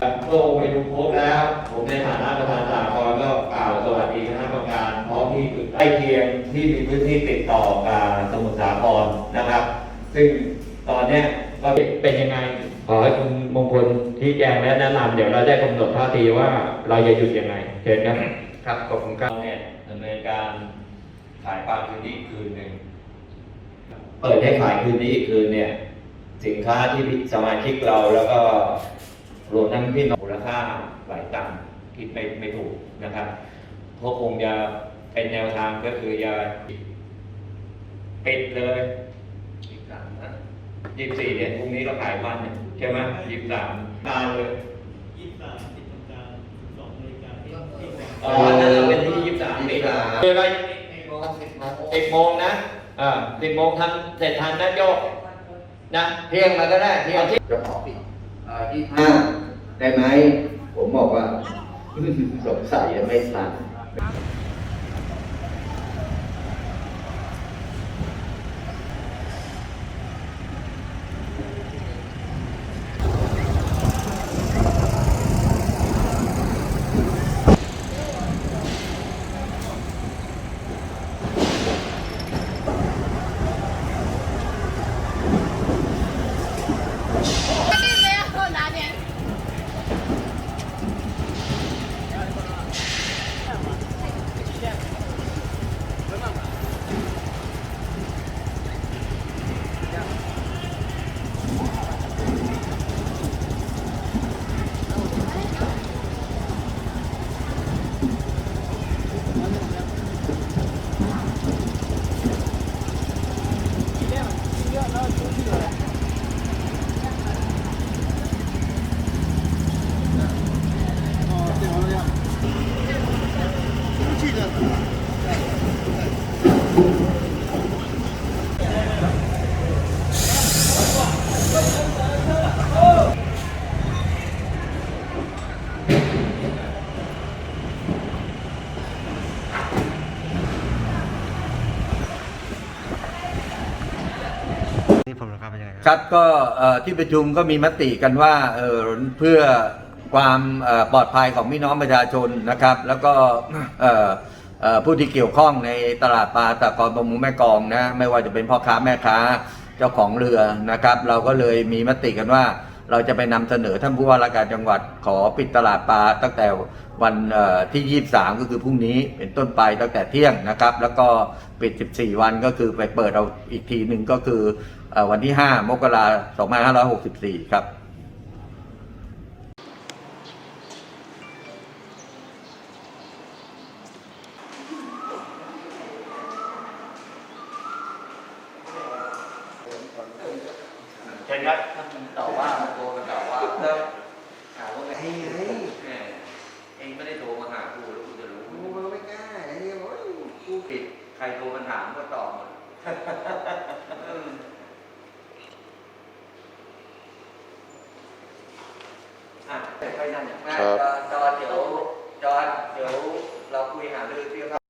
ก็ไปดูครบแล้ว ผมในฐานะประธานสากลก็กล่าวสวัสดีคณะกรรมการท้องที่ใกล้เคียงที่มีพื้นที่ติดต่อกับสมุทรสาครนะครับ ซึ่งตอนเนี้ยก็เป็นยังไง ขอให้คุณมงคลที่แจงและแนะนำเดี๋ยวเราได้กำหนดท่าทีว่าเราจะหยุดยังไงเชิญครับ ครับขอบคุณครับเราเนี่ยดำเนินการขายปลาคืนนี้อีกคืนหนึ่งเปิดให้ขายคืนนี้อีกคืนเนี่ย สินค้าที่สมาชิกเราแล้วก็ รวมทั้งพี่น้องมูลค่าหลายตังค์คิดไม่ไม่ถูกนะครับเพราะคงจะเป็นแนวทางก็คือจะปิดเลยยี่สามนะยี่สี่เนี่ยพรุ่งนี้เราขายวันเนี่ยใช่ไหมยี่สามตาเลยยี่สิบสามสิบนาฬิกาสองนาฬิกาที่ที่วางอ๋อนั่นเราเป็นที่ยี่สามปีเวลาโมงสิบโมงสิบโมงนะอ่าสิบโมงทำเสร็จทันนะโยกนะเที่ยงมาก็ได้เที่ยงจะขอปิดเอ่อ ที่ห้าได้ไหม ผมบอกว่าสงสัยยังไม่ทัน ที่ผลการเป็นยังไงครับครับก็ที่ประชุมก็มีมติกันว่าเเพื่อความปลอดภัยของพี่น้องประชาชนนะครับ แล้วก็ผู้ที่เกี่ยวข้องในตลาดปลาตะกอนประมงแม่กองนะไม่ว่าจะเป็นพ่อค้าแม่ค้าเจ้าของเรือนะครับ เราก็เลยมีมติกันว่า เราจะไปนำเสนอท่านผู้ว่าราชการจังหวัดขอปิดตลาดปลาตั้งแต่วันที่ 23 ก็คือพรุ่งนี้เป็นต้นไปตั้งแต่เที่ยงนะครับ แล้วก็ปิด 14 วันก็คือไปเปิดเราอีกทีหนึ่งก็คือเอ่อวันที่ 5 มกราคม 2564 ครับ เชิญครับต่อว่าโทรมาต่อว่าครับถามว่าไงเฮ้ยเฮ้ยแหมเองไม่ได้โทรมาหากูแล้วกูจะรู้กูมันไม่กล้าไอ้เนี่ยโอ้ยกูผิดใครโทรมาถามก็ตอบหมดเอออะไปนั่นเนี่ยจอจอเดี๋ยวจอเดี๋ยวเราคุยหารือที่